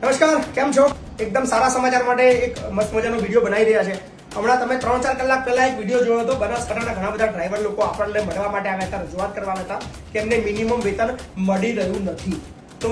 નમસ્કાર, કેમ છો? એકદમ સારા સમાચાર માટે એક મસ્ત મજાનો વીડિયો બનાવી રહ્યા છે. હમણાં તમે ત્રણ ચાર કલાક પહેલા એક વીડિયો જોયો હતો બનાસકાંઠાના ઘણા બધા ડ્રાઈવર લોકો આપણને મળવા માટે આવ્યા હતા, રજૂઆત કરવા હતા કે એમને મિનિમમ વેતન મળી રહ્યું નથી. તો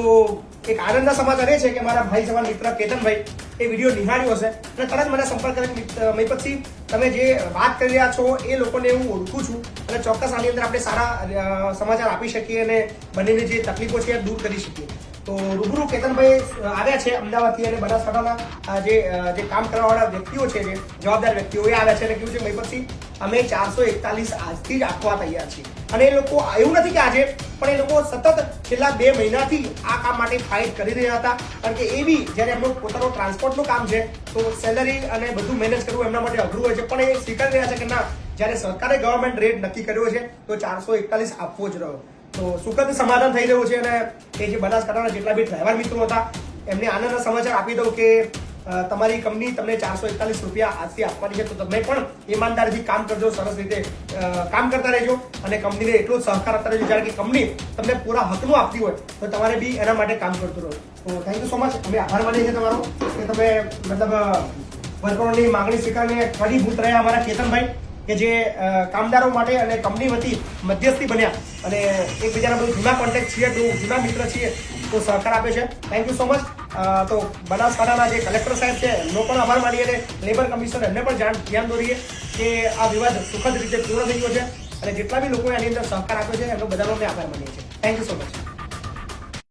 એક આનંદના સમાચાર એ છે કે મારા ભાઈ સમાન મિત્ર કેતનભાઈ એ વીડિયો નિહાળ્યો હશે અને તરત મને સંપર્ક કરે પછી તમે જે વાત કરી રહ્યા છો એ લોકોને હું ઓળખું છું અને ચોક્કસ આની અંદર આપણે સારા સમાચાર આપી શકીએ અને બંનેની જે તકલીફો છે એ દૂર કરી શકીએ. તો રૂબરૂ કેતનભાઈ આવ્યા છે અમદાવાદથી અને બનાસકાંઠાના જે જે કામ કરવાવાળા વ્યક્તિઓ છે, જે જવાબદાર વ્યક્તિઓ એ આવ્યા છે અને કહ્યું છે, મહીપતસિંહ, અમે ચારસો એકતાલીસ આજથી જ આપવા તૈયાર છીએ. અને એ લોકો, એવું નથી કે આજે, પણ એ લોકો સતત છેલ્લા બે મહિનાથી આ કામ માટે ફાઇટ કરી રહ્યા હતા. કારણ કે એ બી જ્યારે એમનું પોતાનું ટ્રાન્સપોર્ટનું કામ છે, તો સેલરી અને બધું મેનેજ કરવું એમના માટે અઘરું હોય છે. પણ એ સ્વીકારી રહ્યા છે કે ના, જ્યારે સરકારે ગવર્મેન્ટ રેટ નક્કી કર્યો છે, તો ચારસો એકતાલીસ આપવો જ રહ્યો. તો સુખદ સમાધાન થઈ રહ્યું છે અને એ જે બનાસકાંઠાના જેટલા બી ડ્રાઈવર મિત્રો હતા, એમને આનંદના સમાચાર આપી દઉં કે તમારી કંપની તમને ચારસો એકતાલીસ રૂપિયા આજથી આપવાની છે. તો તમે પણ ઈમાનદારીથી કામ કરજો, સરસ રીતે કામ કરતા રહેજો અને કંપનીને એટલો સહકાર આપતા રહેજો. જ્યારે કે કંપની તમને પૂરા હકનું આપતી હોય, તો તમારે બી એના માટે કામ કરતું રહો. તો થેન્ક યુ સો મચ અમે આભાર માનીએ છીએ તમારો કે તમે, મતલબ વર્કરોની માગણી સ્વીકારીને ફળીભૂત રહ્યા અમારા કેતનભાઈ. કે જે કામદારો માટે અને કંપની વતી મધ્યસ્થી બન્યા. અને એકબીજાના બધું જૂના કોન્ટેક્ટ છીએ તો જૂના મિત્ર છીએ તો સહકાર આપે છે. થેન્ક યુ સો મચ તો બનાસકાંઠાના જે કલેક્ટર સાહેબ છે, એમનો પણ આભાર માનીએ અને લેબર કમિશનર એમને પણ જાણ ધ્યાન દોરીએ કે આ વિવાદ સુખદ રીતે પૂર્ણ થઈ ગયો છે અને જેટલા બી લોકોએ આની અંદર સહકાર આપ્યો છે, એમનો બધાનો આભાર માનીએ છીએ. Thank you so much